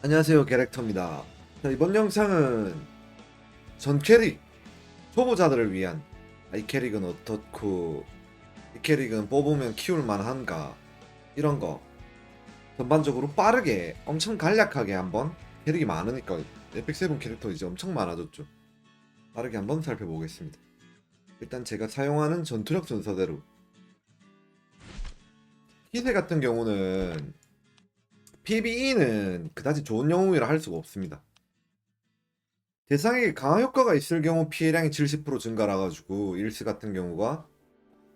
안녕하세요 게렉터입니다. 자, 이번 영상은 전 캐릭 초보자들을 위한 아, 이 캐릭은 어떻고 이 캐릭은 뽑으면 키울 만한가 이런 거 전반적으로 빠르게 엄청 간략하게 한번 캐릭이 많으니까 에픽7 캐릭터 이제 엄청 많아졌죠. 빠르게 한번 살펴보겠습니다. 일단 제가 사용하는 전투력 순서대로. 희세 같은 경우는 PBE는 그다지 좋은 영웅이라 할 수가 없습니다. 대상에게 강화 효과가 있을 경우 피해량이 70% 증가라 가지고 일스 같은 경우가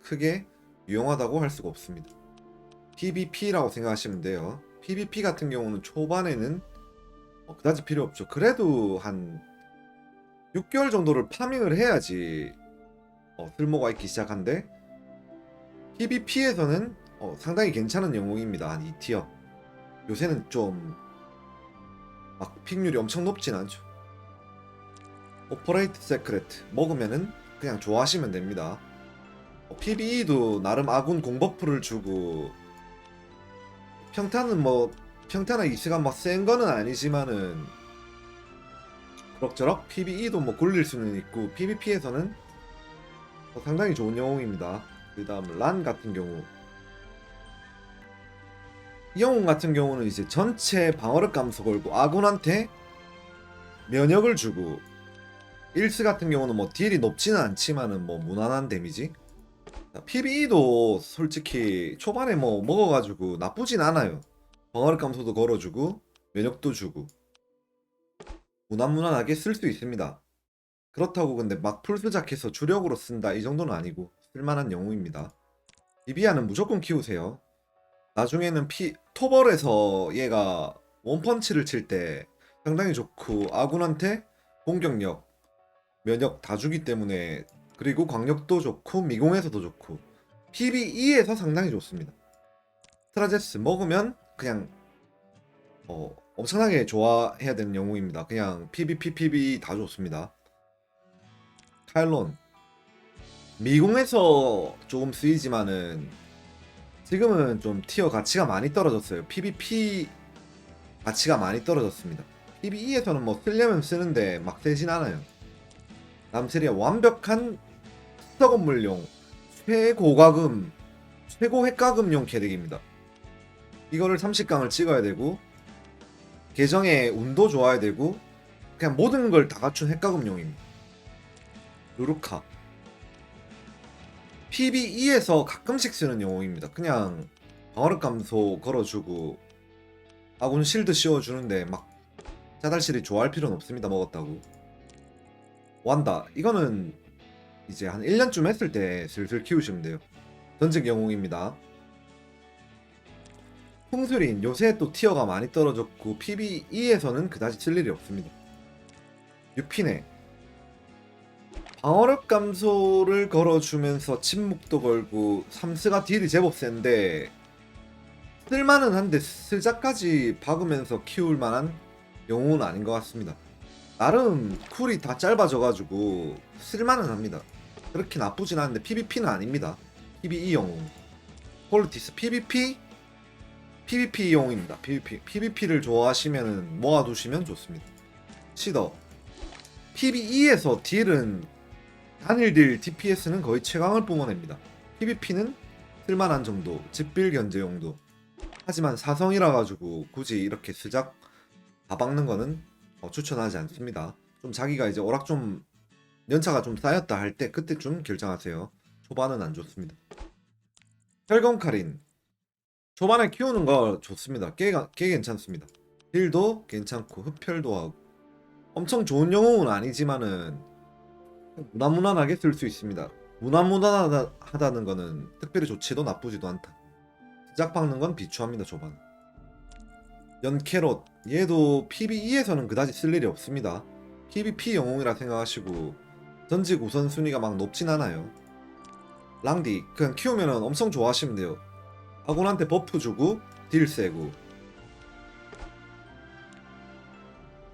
크게 유용하다고 할 수가 없습니다. PVP라고 생각하시면 돼요. PVP 같은 경우는 초반에는 어, 그다지 필요 없죠. 그래도 한 6개월 정도를 파밍을 해야지 어, 쓸모가 있기 시작한데 PVP에서는 어, 상당히 괜찮은 영웅입니다. 한 2티어. 요새는 좀 막 픽률이 엄청 높진 않죠. 오퍼레이트 세크레트 먹으면은 그냥 좋아하시면 됩니다. 어, PBE도 나름 아군 공버프를 주고 평타는 뭐 평타나 이스가 막 센 거는 아니지만은 그럭저럭 PBE도 뭐 굴릴 수는 있고 PVP에서는 상당히 좋은 영웅입니다. 그 다음 란 같은 경우 이 영웅 같은 경우는 이제 전체 방어력 감소 걸고 아군한테 면역을 주고 일스 같은 경우는 뭐 딜이 높지는 않지만은 뭐 무난한 데미지? PBE도 솔직히 초반에 뭐 먹어가지고 나쁘진 않아요. 방어력 감소도 걸어주고 면역도 주고 무난무난하게 쓸 수 있습니다. 그렇다고 근데 막 풀스작해서 주력으로 쓴다 이 정도는 아니고 쓸만한 영웅입니다. 비비아는 무조건 키우세요 나중에는 피 토벌에서 얘가 원펀치를 칠 때 상당히 좋고 아군한테 공격력, 면역 다 주기 때문에 그리고 광력도 좋고 미공에서도 좋고 PBE에서 상당히 좋습니다. 스트라제스 먹으면 그냥 어, 엄청나게 좋아해야 되는 영웅입니다. 그냥 PB 다 좋습니다. 카일론 미공에서 조금 쓰이지만은 지금은 좀 티어 가치가 많이 떨어졌어요. PVP 가치가 많이 떨어졌습니다. PVE에서는 뭐 쓰려면 쓰는데 막 세진 않아요. 남세리아 완벽한 수서 건물용 최고가금 최고 획가금용 캐릭입니다. 이거를 30강을 찍어야 되고 계정의 운도 좋아야 되고 그냥 모든 걸 다 갖춘 획가금용입니다. 루루카 PBE에서 가끔씩 쓰는 영웅입니다. 그냥 방어력 감소 걸어주고 아군 실드 씌워주는데 막 짜달실이 좋아할 필요는 없습니다. 먹었다고. 완다. 이거는 이제 한 1년쯤 했을 때 슬슬 키우시면 돼요. 전직 영웅입니다. 풍수린 요새 또 티어가 많이 떨어졌고 PBE에서는 그다지 쓸 일이 없습니다. 유피네 방어력 감소를 걸어주면서 침묵도 걸고 삼스가 딜이 제법 센데 쓸만은 한데 슬자까지 박으면서 키울 만한 영웅은 아닌 것 같습니다. 나름 쿨이 다 짧아져가지고 쓸만은 합니다. 그렇게 나쁘진 않은데 PVP는 아닙니다. PVE 영웅. 폴리티스 PVP PVP 영웅입니다. PVP PVP를 좋아하시면 모아두시면 좋습니다. 시더 PVE에서 딜은 단일 딜 DPS는 거의 최강을 뿜어냅니다. PVP는 쓸만한 정도, 집빌 견제 용도. 하지만 사성이라 가지고 굳이 이렇게 스작 다 박는 거는 어, 추천하지 않습니다. 좀 자기가 이제 오락 좀 연차가 좀 쌓였다 할 때 그때 좀 결정하세요. 초반은 안 좋습니다. 혈검 카린 초반에 키우는 거 좋습니다. 꽤, 꽤 괜찮습니다. 딜도 괜찮고 흡혈도 하고 엄청 좋은 영웅은 아니지만은 무난무난하게 쓸 수 있습니다. 무난무난하다는 거는 특별히 좋지도 나쁘지도 않다. 시작 박는 건 비추합니다 초반. 연캐롯 얘도 PBE에서는 그다지 쓸 일이 없습니다. PVP 영웅이라 생각하시고 전직 우선순위가 막 높진 않아요. 랑디 그냥 키우면은 엄청 좋아하시면 돼요. 아군한테 버프 주고 딜 세고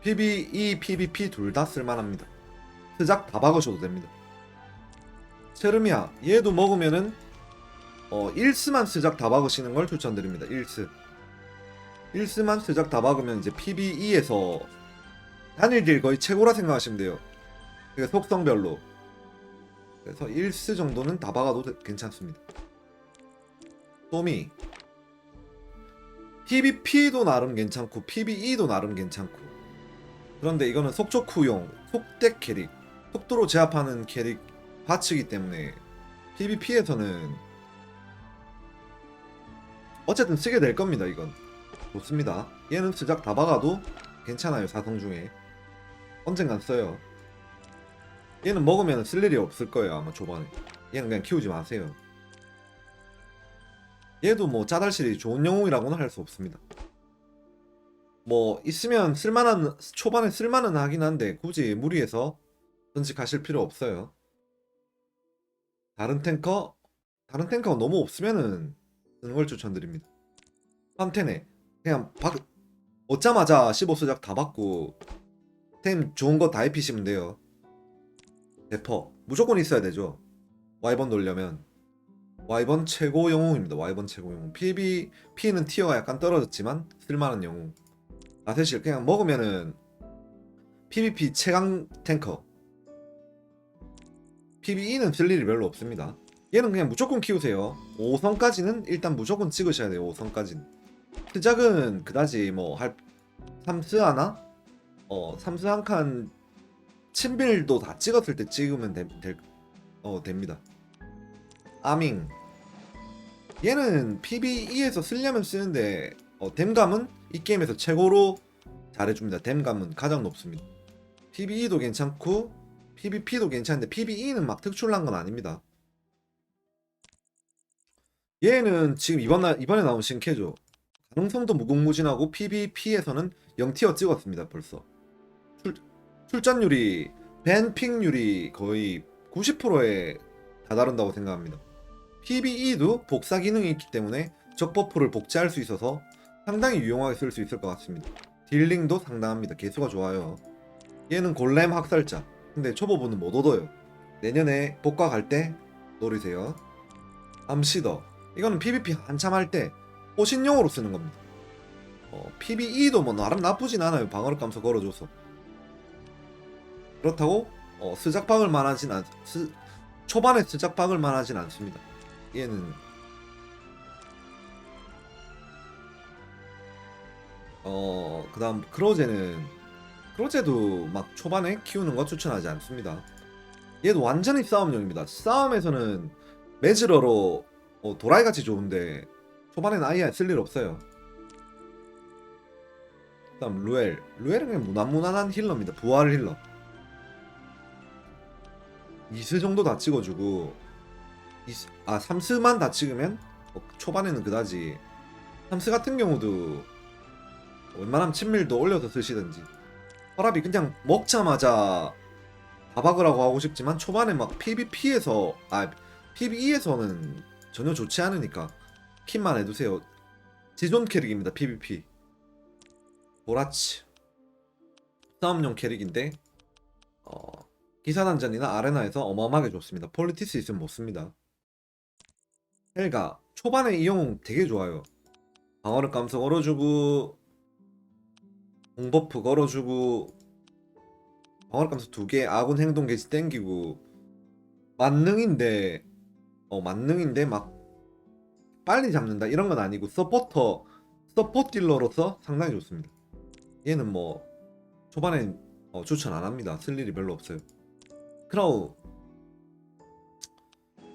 PBE, PVP 둘 다 쓸만합니다. 스작 다 박으셔도 됩니다. 체르미아 얘도 먹으면은 어 1스만 스작 다 박으시는 걸 추천드립니다. 1스 1스만 슬작 다 박으면 이제 PBE에서 단일 딜 거의 최고라 생각하시면 돼요. 그러니까 속성별로. 그래서 1스 정도는 다 박아도 되- 괜찮습니다. 소미 PVP도 나름 괜찮고 PVE도 나름 괜찮고 그런데 이거는 속초쿠용 속덱 캐릭 속도로 제압하는 캐릭 바치기 때문에 PVP에서는 어쨌든 쓰게 될 겁니다 이건. 좋습니다. 얘는 스작 다 박아도 괜찮아요 사성 중에. 언젠간 써요. 얘는 먹으면 쓸 일이 없을 거예요 아마 초반에. 얘는 그냥 키우지 마세요. 얘도 뭐 짜달실이 좋은 영웅이라고는 할 수 없습니다. 뭐 있으면 쓸만한 초반에 쓸만은 하긴 한데 굳이 무리해서 던직하실 필요 없어요. 다른 탱커? 다른 탱커가 너무 없으면은 쓰는 걸 추천드립니다. 판테네 그냥 박 얻자마자 15수작 다 받고 템 좋은 거 다 입히시면 돼요. 대퍼 무조건 있어야 되죠. 와이번 놀려면. 와이번 최고 영웅입니다. 와이번 최고 영웅. PVP는 티어가 약간 떨어졌지만 쓸만한 영웅. 나세실 그냥 먹으면은 PVP 최강 탱커 PVE는 쓸 일이 별로 없습니다. 얘는 그냥 무조건 키우세요. 5성까지는 일단 무조건 찍으셔야 돼요 5성까지는. 스작은 그다지 뭐할 삼스 하나? 어 삼스 한 칸 친빌도 다 찍었을 때 찍으면 되, 될, 어 됩니다. 아밍. 얘는 PVE에서 쓰려면 쓰는데 어, 댐감은 이 게임에서 최고로 잘해줍니다. 댐감은 가장 높습니다. PVE도 괜찮고 PVP도 괜찮은데 PVE는 막 특출난 건 아닙니다. 얘는 지금 이번 날 이번에 나온 신캐죠. 가능성도 무궁무진하고 PVP에서는 0티어 찍었습니다 벌써. 출, 출전율이 밴픽률이 거의 90%에 다다른다고 생각합니다. PVE도 복사 기능이 있기 때문에 적 버프를 복제할 수 있어서 상당히 유용하게 쓸 수 있을 것 같습니다. 딜링도 상당합니다. 개수가 좋아요. 얘는 골렘 학살자 근데 초보분은 못 얻어요 내년에 복과 갈 때 노리세요 암시더 이거는 PVP 한참 할 때 호신용으로 쓰는 겁니다. 어, PVE도 뭐 나름 나쁘진 않아요. 방어력 감소 걸어줘서. 그렇다고 어, 스작 박을 만하진 않. 스, 초반에 스작 박을 만하진 않습니다. 얘는 어 그다음 크로제는 크로제도 막 초반에 키우는 거 추천하지 않습니다. 얘도 완전히 싸움용입니다. 싸움에서는 매즈러로 어, 도라이 같이 좋은데 초반에는 아예 쓸 일 없어요. 그다음 루엘, 루엘은 그냥 무난무난한 힐러입니다. 부활 힐러. 2스 정도 다 찍어주고 이스- 아 3스만 다 찍으면 어, 초반에는 그다지 3스 같은 경우도 웬만하면 친밀도 올려서 쓰시든지 혈압이 그냥 먹자마자 다 박으라고 하고 싶지만 초반에 막 PVP에서 아 PVE에서는 전혀 좋지 않으니까 kit만 해두세요. 지존 캐릭입니다. PVP. 보라치. 싸움용 캐릭인데 어, 기사단전이나 아레나에서 어마어마하게 좋습니다. 폴리티스 있으면 못 씁니다. 헬가 초반에 이 영웅 되게 좋아요. 방어력 감소 걸어주고 공버프 걸어주고 방어력 감소 두개 아군 행동 게시 땡기고 만능인데 어 만능인데 막 빨리 잡는다 이런 건 아니고 서포터 서포 딜러로서 상당히 좋습니다. 얘는 뭐 초반엔 어, 추천 안 합니다. 쓸 일이 별로 없어요. 크라우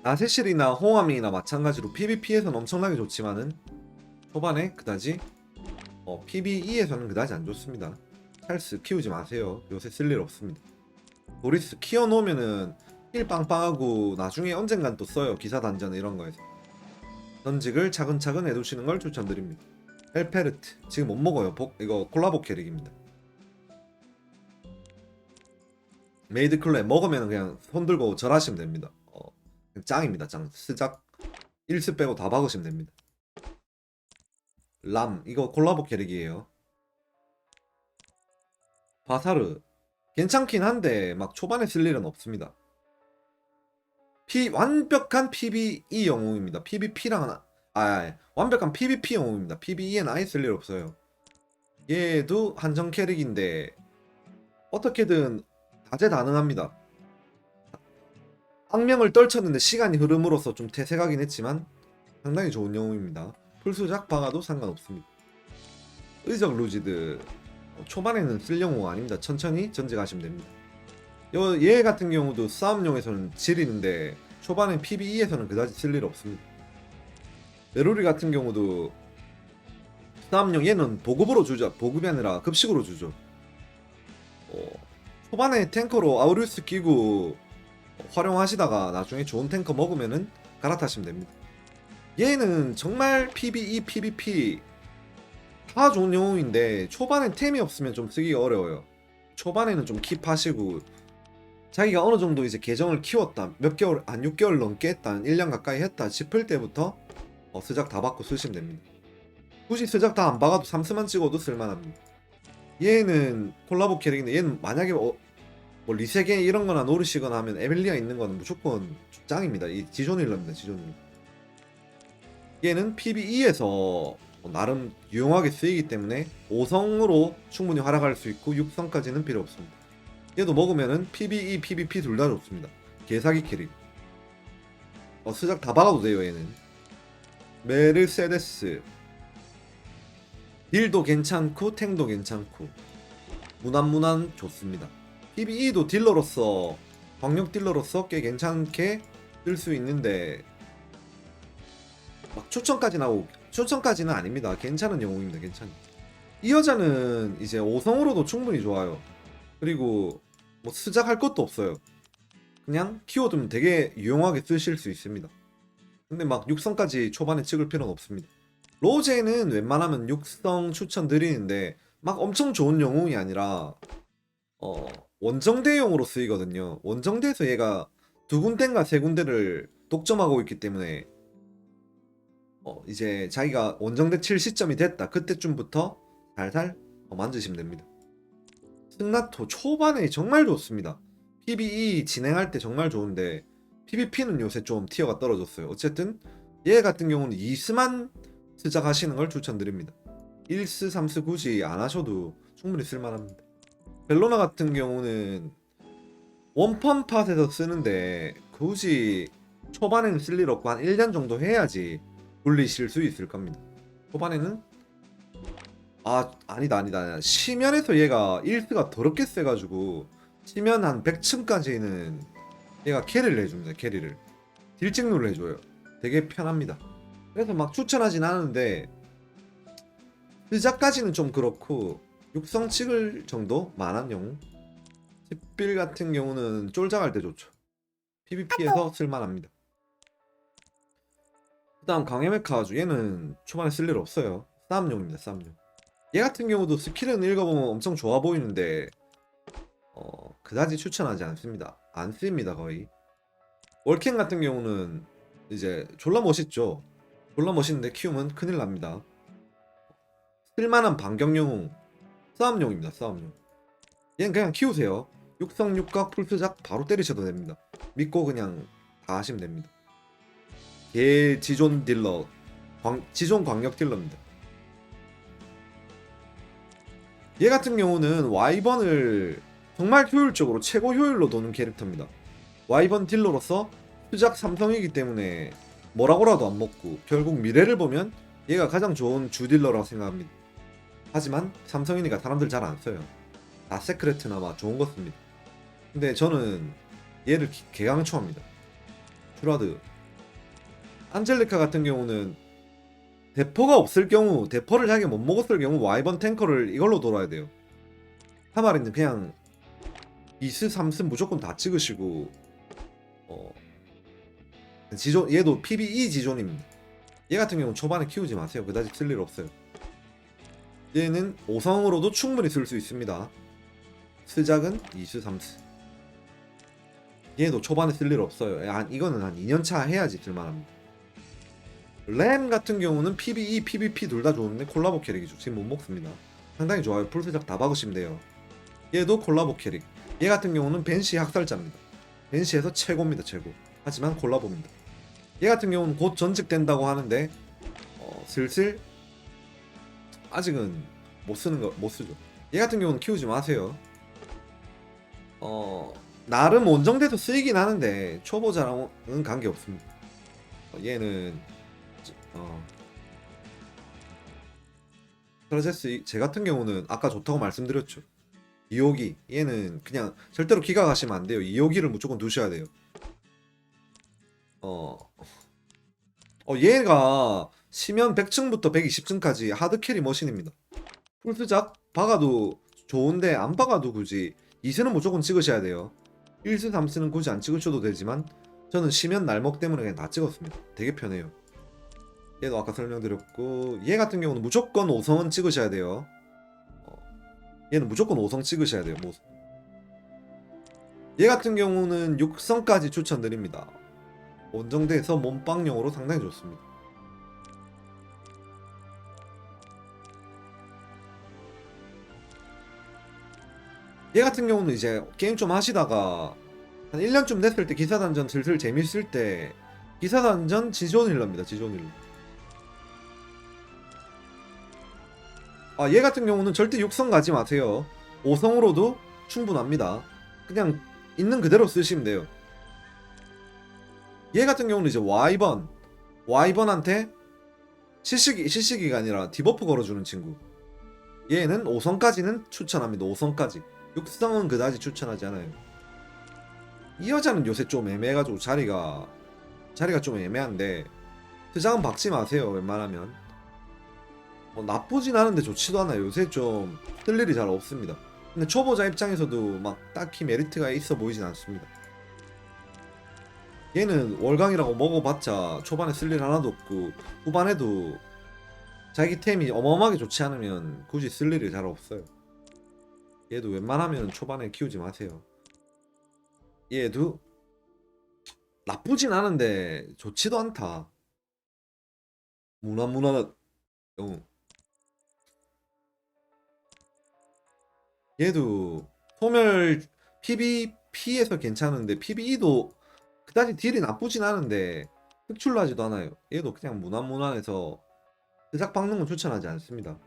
나세실이나 호암이나 마찬가지로 PVP에서는 엄청나게 좋지만은 초반에 그다지 어, PVE에서는 그다지 안 좋습니다. 찰스 키우지 마세요. 요새 쓸 일 없습니다. 도리스 키워놓으면은 힐 빵빵하고 나중에 언젠간 또 써요. 기사 단전 이런 거에서. 던직을 차근차근 해두시는 걸 추천드립니다. 헬페르트 지금 못 먹어요. 복, 이거 콜라보 캐릭입니다. 메이드 클레 먹으면 그냥 손 들고 절하시면 됩니다. 어, 짱입니다. 짱. 스작 1스 빼고 다 박으시면 됩니다. 람 이거 콜라보 캐릭이에요. 바사르 괜찮긴 한데 막 초반에 쓸 일은 없습니다. P 완벽한 PVE 영웅입니다. PVP랑 아, 아 완벽한 PVP 영웅입니다. PVE는 아예 쓸 일 없어요. 얘도 한정 캐릭인데 어떻게든 다재다능합니다. 악명을 떨쳤는데 시간이 흐름으로써 좀 태색하긴 했지만 상당히 좋은 영웅입니다. 풀수작 박아도 상관없습니다. 의적 루지드 어, 초반에는 쓸 영웅 아닙니다. 천천히 전직하시면 됩니다. 요- 얘 같은 경우도 싸움용에서는 지리는데 초반엔 PBE에서는 그다지 쓸 일 없습니다. 메로리 같은 경우도 싸움용 얘는 보급으로 주죠. 보급이 아니라 급식으로 주죠. 어, 초반에 탱커로 아우리우스 끼고 활용하시다가 나중에 좋은 탱커 먹으면은 갈아타시면 됩니다. 얘는 정말 PBE, PVP 다 좋은 영웅인데 초반에 템이 없으면 좀 쓰기가 어려워요. 초반에는 좀 킵하시고 자기가 어느 정도 이제 계정을 키웠다 몇 개월 한 6개월 넘게 했다 한 1년 가까이 했다 싶을 때부터 어, 스작 다 받고 쓰시면 됩니다. 굳이 스작 다 안 박아도 삼스만 찍어도 쓸만합니다. 얘는 콜라보 캐릭인데 얘는 만약에 어, 뭐 리세계 이런 거나 노리시거나 하면 에밀리아 있는 거는 무조건 짱입니다. 이 지존 힐러입니다. 지존 힐러. 얘는 PBE에서 나름 유용하게 쓰이기 때문에 5성으로 충분히 활약할 수 있고 6성까지는 필요 없습니다. 얘도 먹으면은 PBE, PVP 둘 다 좋습니다. 개사기 캐릭. 어, 스작 다 박아도 돼요 얘는. 메르세데스. 딜도 괜찮고 탱도 괜찮고 무난무난 좋습니다. PBE도 딜러로서 광역 딜러로서 꽤 괜찮게 쓸 수 있는데 막 추천까지는 하고 추천까지는 아닙니다. 괜찮은 영웅입니다. 괜찮. 이 여자는 이제 5성으로도 충분히 좋아요. 그리고 뭐 수작할 것도 없어요. 그냥 키워두면 되게 유용하게 쓰실 수 있습니다. 근데 막 6성까지 초반에 찍을 필요는 없습니다. 로제는 웬만하면 6성 추천드리는데 막 엄청 좋은 영웅이 아니라 어, 원정대용으로 쓰이거든요. 원정대에서 얘가 두 군데인가 세 군데를 독점하고 있기 때문에 어, 이제 자기가 원정대 칠 시점이 됐다. 그때쯤부터 어, 만드시면 됩니다. 승나토 초반에 정말 좋습니다. PBE 진행할 때 정말 좋은데 PVP는 요새 좀 티어가 떨어졌어요. 어쨌든 얘 같은 경우는 2스만 시작하시는 걸 추천드립니다. 1스, 3스 굳이 안 하셔도 충분히 쓸만합니다. 벨로나 같은 경우는 원펀 팟에서 쓰는데 굳이 초반에는 쓸 일 없고 한 1년 정도 해야지 굴리실 수 있을 겁니다. 초반에는 아 아니다 아니다 아니다. 시면에서 얘가 1스가 더럽게 세가지고 시면 한 100층까지는 얘가 캐리를 해줍니다 캐리를. 딜찍률을 해줘요. 되게 편합니다. 그래서 막 추천하진 않은데 시작까지는 좀 그렇고 육성 찍을 정도? 만한 영웅 집빌 같은 경우는 쫄장할 때 좋죠. PVP에서 쓸만합니다 그 다음 강해메카주 얘는 초반에 쓸 일 없어요. 싸움용입니다 싸움용. 얘 같은 경우도 스킬은 읽어보면 엄청 좋아 보이는데 어 그다지 추천하지 않습니다. 안 씁니다 거의. 월켄 같은 경우는 이제 졸라 멋있죠? 졸라 멋있는데 키우면 큰일 납니다. 쓸만한 반격용웅 싸움용입니다 싸움용. 얘는 그냥 키우세요. 육성 육각 풀스작 바로 때리셔도 됩니다. 믿고 그냥 다 하시면 됩니다 걔 지존 딜러 광, 지존 광역 딜러입니다 얘 같은 경우는 와이번을 정말 효율적으로 최고 효율로 도는 캐릭터입니다. 와이번 딜러로서 수작 삼성이기 때문에 뭐라고라도 안 먹고 결국 미래를 보면 얘가 가장 좋은 주 딜러라고 생각합니다. 하지만 삼성이니까 사람들 잘 안 써요. 다 세크레트나마 좋은 거 씁니다. 근데 저는 얘를 기- 개강초합니다. 슈라드 안젤리카 같은 경우는 대포가 없을 경우 대포를 자기가 못 먹었을 경우 와이번 탱커를 이걸로 돌아야 돼요. 하마리는 그냥 2스 3스 무조건 다 찍으시고 어 지존 얘도 PBE 지존입니다. 얘 같은 경우는 초반에 키우지 마세요. 그다지 쓸 일 없어요. 얘는 5성으로도 충분히 쓸 수 있습니다. 스작은 2스 3스. 얘도 초반에 쓸 일 없어요. 한 이거는 한 2년차 해야지 쓸만합니다. 램 같은 경우는 PBE, PVP 둘 다 좋은데 콜라보 캐릭이죠. 지금 못 먹습니다. 상당히 좋아요. 풀스작 다 박으시면 돼요. 얘도 콜라보 캐릭. 얘 같은 경우는 벤시 학살자입니다. 벤시에서 최고입니다. 최고. 하지만 콜라보입니다. 얘 같은 경우는 곧 전직된다고 하는데 어, 슬슬 아직은 못 쓰는 거 못 쓰죠. 얘 같은 경우는 키우지 마세요. 어 나름 원정돼서 쓰이긴 하는데 초보자랑은 관계 없습니다. 어, 얘는 어 스트레스 제 같은 경우는 아까 좋다고 말씀드렸죠. 2호기 얘는 그냥 절대로 기가 가시면 안 돼요. 2호기를 무조건 두셔야 돼요. 어, 어 얘가 시면 100층부터 120층까지 하드캐리 머신입니다. 풀스작 박아도 좋은데 안 박아도 굳이 2세는 무조건 찍으셔야 돼요. 1세 3세는 굳이 안 찍으셔도 되지만 저는 시면 날먹 때문에 그냥 다 찍었습니다. 되게 편해요. 얘도 아까 설명드렸고 얘 같은 경우는 무조건 5성은 찍으셔야 돼요. 어, 얘는 무조건 5성 찍으셔야 돼요. 뭐. 얘 같은 경우는 6성까지 추천드립니다. 원정대에서 몸빵용으로 상당히 좋습니다. 얘 같은 경우는 이제 게임 좀 하시다가 한 1년쯤 됐을 때 기사단전 슬슬 재밌을 때 기사단전 지존 힐러입니다. 지존 힐러. 아, 얘 같은 경우는 절대 6성 가지 마세요. 5성으로도 충분합니다. 그냥 있는 그대로 쓰시면 돼요. 얘 같은 경우는 이제 와이번 와이번한테 시시기 시시기가 아니라 디버프 걸어주는 친구. 얘는 5성까지는 추천합니다. 5성까지. 6성은 그다지 추천하지 않아요. 이 여자는 요새 좀 애매해가지고 자리가 자리가 좀 애매한데 트장은 박지 마세요. 웬만하면. 뭐 나쁘진 않은데 좋지도 않아요. 요새 좀 뜰 일이 잘 없습니다. 근데 초보자 입장에서도 막 딱히 메리트가 있어 보이진 않습니다. 얘는 월강이라고 먹어봤자 초반에 쓸 일 하나도 없고 후반에도 자기 템이 어마어마하게 좋지 않으면 굳이 쓸 일이 잘 없어요. 얘도 웬만하면 초반에 키우지 마세요. 얘도 나쁘진 않은데 좋지도 않다. 무난무난한 영 얘도 소멸 PVP에서 괜찮은데 PVE도 그다지 딜이 나쁘진 않은데 흑출나지도 않아요. 얘도 그냥 무난무난해서 드작 박는 건 추천하지 않습니다.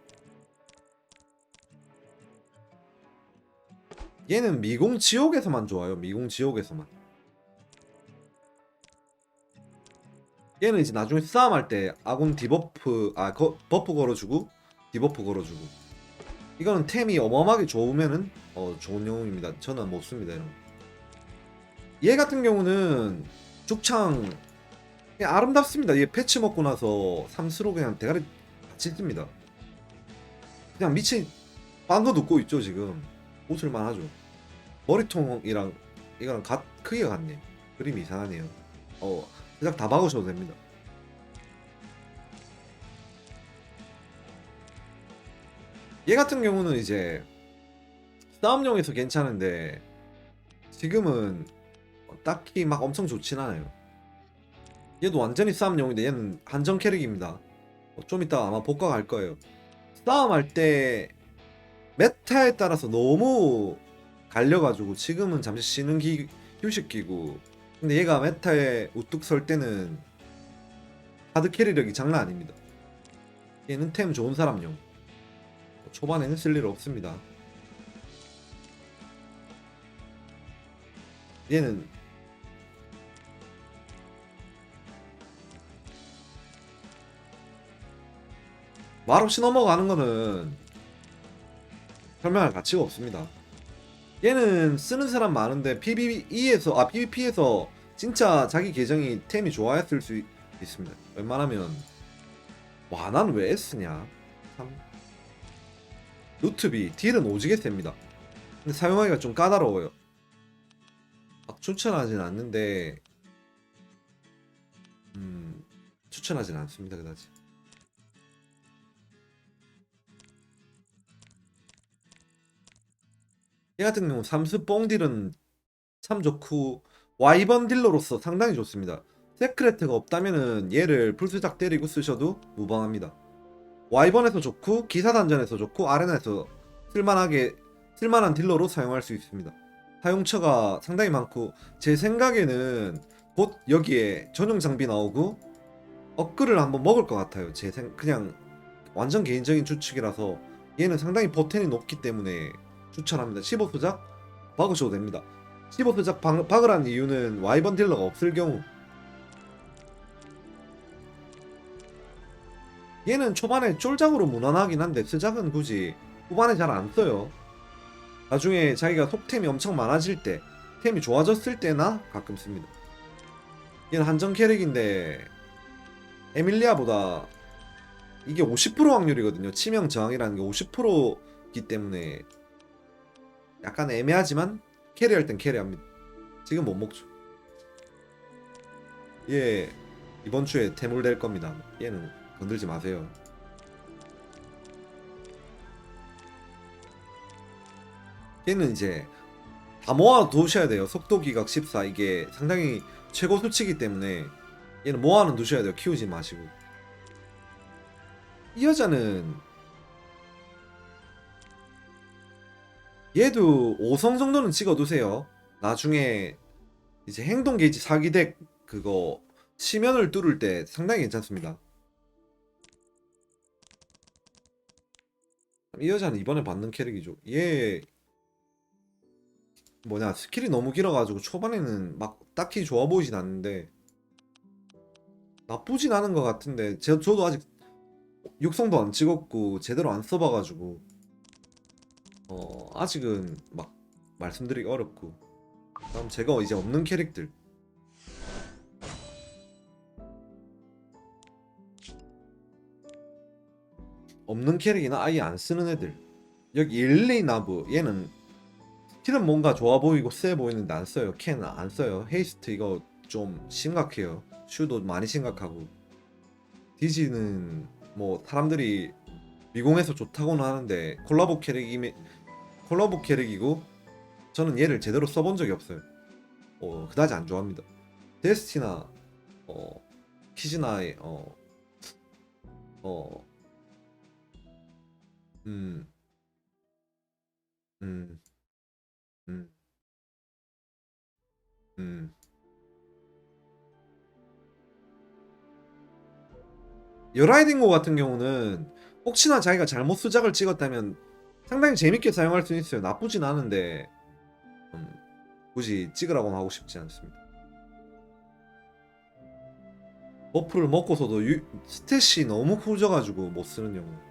얘는 미공 지옥에서만 좋아요. 미공 지옥에서만. 얘는 이제 나중에 싸움할 때 아군 디버프 아 거, 버프 걸어주고 디버프 걸어주고 이거는 템이 어마어마하게 좋으면은 어 좋은 영웅입니다. 저는 못 씁니다 이런. 거. 얘 같은 경우는 죽창 아름답습니다. 얘 패치 먹고 나서 삼스로 그냥 대가리 같이 뜹니다. 그냥 미친 빵거 듣고 있죠 지금. 웃을만 하죠. 머리통이랑 이거랑 가, 크기가 같네. 그림이 이상하네요. 어, 그냥 다 박으셔도 됩니다. 얘 같은 경우는 이제 싸움용에서 괜찮은데 지금은 딱히 막 엄청 좋진 않아요. 얘도 완전히 싸움용인데 얘는 한정 캐릭입니다. 어, 좀 이따 아마 복각 할 거예요. 싸움할 때 메타에 따라서 너무 갈려가지고 지금은 잠시 쉬는 기 휴식 기고 근데 얘가 메타에 우뚝 설 때는 하드 캐리력이 장난 아닙니다. 얘는 템 좋은 사람용. 초반에는 쓸일 없습니다. 얘는 말없이 넘어가는 거는 설명할 가치가 없습니다. 얘는 쓰는 사람 많은데 PVE에서 아 PVP에서 진짜 자기 계정이 템이 좋아했을 수 있, 습니다 웬만하면 와 난 왜 쓰냐? 참 루트비 딜은 오지게 셉니다. 근데 사용하기가 좀 까다로워요. 막 추천하진 않는데 음 추천하진 않습니다 그다지. 얘 같은 경우 삼스 뽕딜은 참 좋고 와이번 딜러로서 상당히 좋습니다. 세크레트가 없다면은 얘를 풀수작 때리고 쓰셔도 무방합니다. 와이번에서 좋고 기사 단전에서 좋고 아레나에서 쓸만하게 쓸만한 딜러로 사용할 수 있습니다. 사용처가 상당히 많고 제 생각에는 곧 여기에 전용 장비 나오고 업글을 한번 먹을 것 같아요. 제 생 그냥 완전 개인적인 추측이라서 얘는 상당히 버텐이 높기 때문에 추천합니다. 15수작 박으셔도 됩니다. 15수작 박, 박으란 이유는 와이번 딜러가 없을 경우 얘는 초반에 쫄작으로 무난하긴 한데 스작은 굳이 후반에 잘 안 써요. 나중에 자기가 속템이 엄청 많아질 때 템이 좋아졌을 때나 가끔 씁니다. 얘는 한정 캐릭인데 에밀리아보다 이게 50% 확률이거든요. 치명 저항이라는 게 50%이기 때문에 약간 애매하지만 캐리할 땐 캐리합니다. 지금 못 먹죠. 얘 이번 주에 태물 될 겁니다. 얘는 건들지 마세요. 얘는 이제 다 모아 두셔야 돼요. 속도 기각 14 이게 상당히 최고 수치기 때문에 얘는 모아는 두셔야 돼요. 키우지 마시고. 이 여자는 얘도 5성 정도는 찍어두세요. 나중에 이제 행동 게이지 사기덱 그거 치면을 뚫을 때 상당히 괜찮습니다. 이 여자는 이번에 받는 캐릭이죠. 얘 뭐냐 스킬이 너무 길어가지고 초반에는 막 딱히 좋아 보이진 않는데 나쁘진 않은 것 같은데 제, 저도 아직 육성도 안 찍었고 제대로 안 써봐가지고 어 아직은 막 말씀드리기 어렵고 다음 제가 이제 없는 캐릭들 없는 캐릭이나 아예 안 쓰는 애들. 여기 일레이 나브 얘는 스킬은 뭔가 좋아 보이고 세 보이는데 안 써요. 캔 안 써요. 헤이스트 이거 좀 심각해요. 슈도 많이 심각하고. 디지는 뭐 사람들이 미공에서 좋다고는 하는데 콜라보 캐릭이 콜라보 캐릭이고 저는 얘를 제대로 써본 적이 없어요. 어 그다지 안 좋아합니다. 데스티나 어 키즈나의 어 어, 음, 음, 음, 음. 여라이딩고 같은 경우는 혹시나 자기가 잘못 수작을 찍었다면 상당히 재밌게 사용할 수 있어요. 나쁘진 않은데 음, 굳이 찍으라고는 하고 싶지 않습니다. 버프를 먹고서도 유, 스탯이 너무 후져가지고 못 쓰는 경우.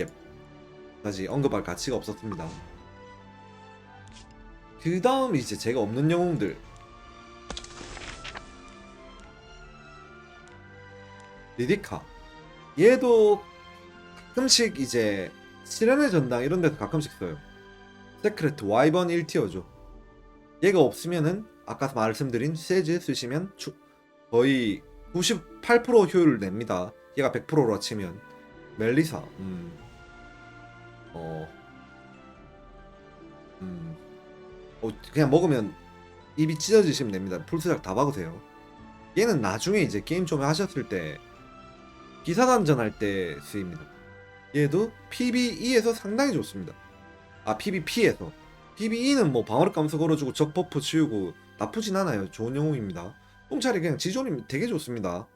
예. 다시 언급할 가치가 없었습니다. 그 다음 이제 제가 없는 영웅들. 리디카. 얘도 가끔씩 이제 시련의 전당 이런 데서 가끔씩 써요. 세크레트 와이번 1티어죠. 얘가 없으면은 아까 말씀드린 세즈 쓰시면 추- 거의 98% 효율을 냅니다. 얘가 100%로 치면. 멜리사. 음. 어. 음. 어, 그냥 먹으면 입이 찢어지시면 됩니다. 풀스작 다 박으세요. 얘는 나중에 이제 게임 좀 하셨을 때 기사 단전 할 때 쓰입니다. 얘도 PBE에서 상당히 좋습니다. 아 PBP에서 PBE는 뭐 방어력 감소 걸어주고 적 버프 치우고 나쁘진 않아요. 좋은 영웅입니다. 똥차리 그냥 지존이 되게 좋습니다.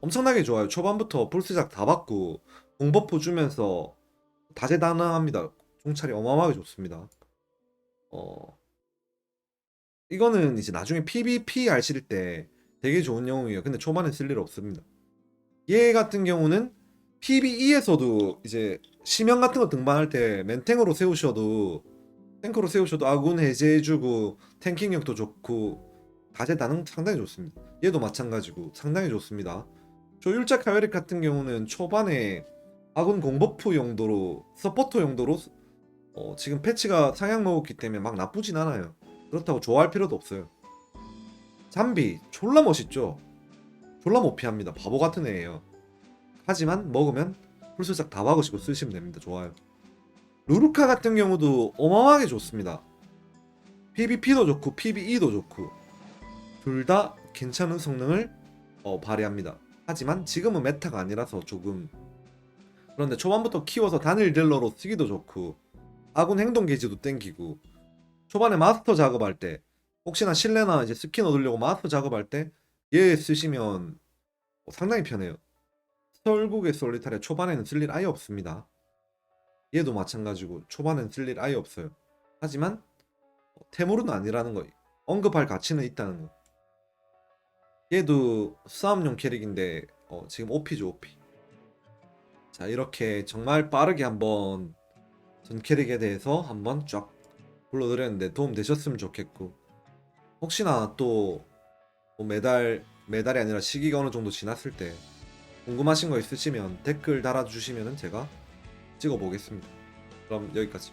엄청나게 좋아요. 초반부터 풀스작 다 받고 공버프 주면서 다재다능합니다. 똥차리 어마어마하게 좋습니다. 어 이거는 이제 나중에 PVP 하실 때 되게 좋은 영웅이에요. 근데 초반에 쓸 일 없습니다. 얘 같은 경우는 PVE에서도 이제 심형 같은 거 등반할 때 맨탱으로 세우셔도 탱커로 세우셔도 아군 해제해주고 탱킹력도 좋고 다재다능 상당히 좋습니다. 얘도 마찬가지고 상당히 좋습니다. 조율자 카웨릭 같은 경우는 초반에 아군 공버프 용도로 서포터 용도로 어, 지금 패치가 상향 먹었기 때문에 막 나쁘진 않아요. 그렇다고 좋아할 필요도 없어요. 잠비 졸라 멋있죠. 졸라 못 피합니다. 바보 같은 애예요. 하지만 먹으면 풀술작 다 박으시고 쓰시면 됩니다. 좋아요. 루루카 같은 경우도 어마어마하게 좋습니다. PVP도 좋고 PVE도 좋고 둘 다 괜찮은 성능을 어, 발휘합니다. 하지만 지금은 메타가 아니라서 조금 그런데 초반부터 키워서 단일 딜러로 쓰기도 좋고 아군 행동 게이지도 땡기고 초반에 마스터 작업할 때 혹시나 실내나 이제 스킨 얻으려고 마스터 작업할 때 얘 쓰시면 어, 상당히 편해요. 설국의 솔리타레 초반에는 쓸 일 아예 없습니다. 얘도 마찬가지고 초반엔 쓸일 아예 없어요. 하지만 어, 태물은 아니라는 거 언급할 가치는 있다는 거. 얘도 싸움용 캐릭인데 어, 지금 OP죠 OP. 자 이렇게 정말 빠르게 한번 전 캐릭에 대해서 한번 쫙 불러드렸는데 도움 되셨으면 좋겠고 혹시나 또 뭐 매달 매달이 아니라 시기가 어느 정도 지났을 때 궁금하신 거 있으시면 댓글 달아주시면 제가 찍어보겠습니다. 그럼 여기까지.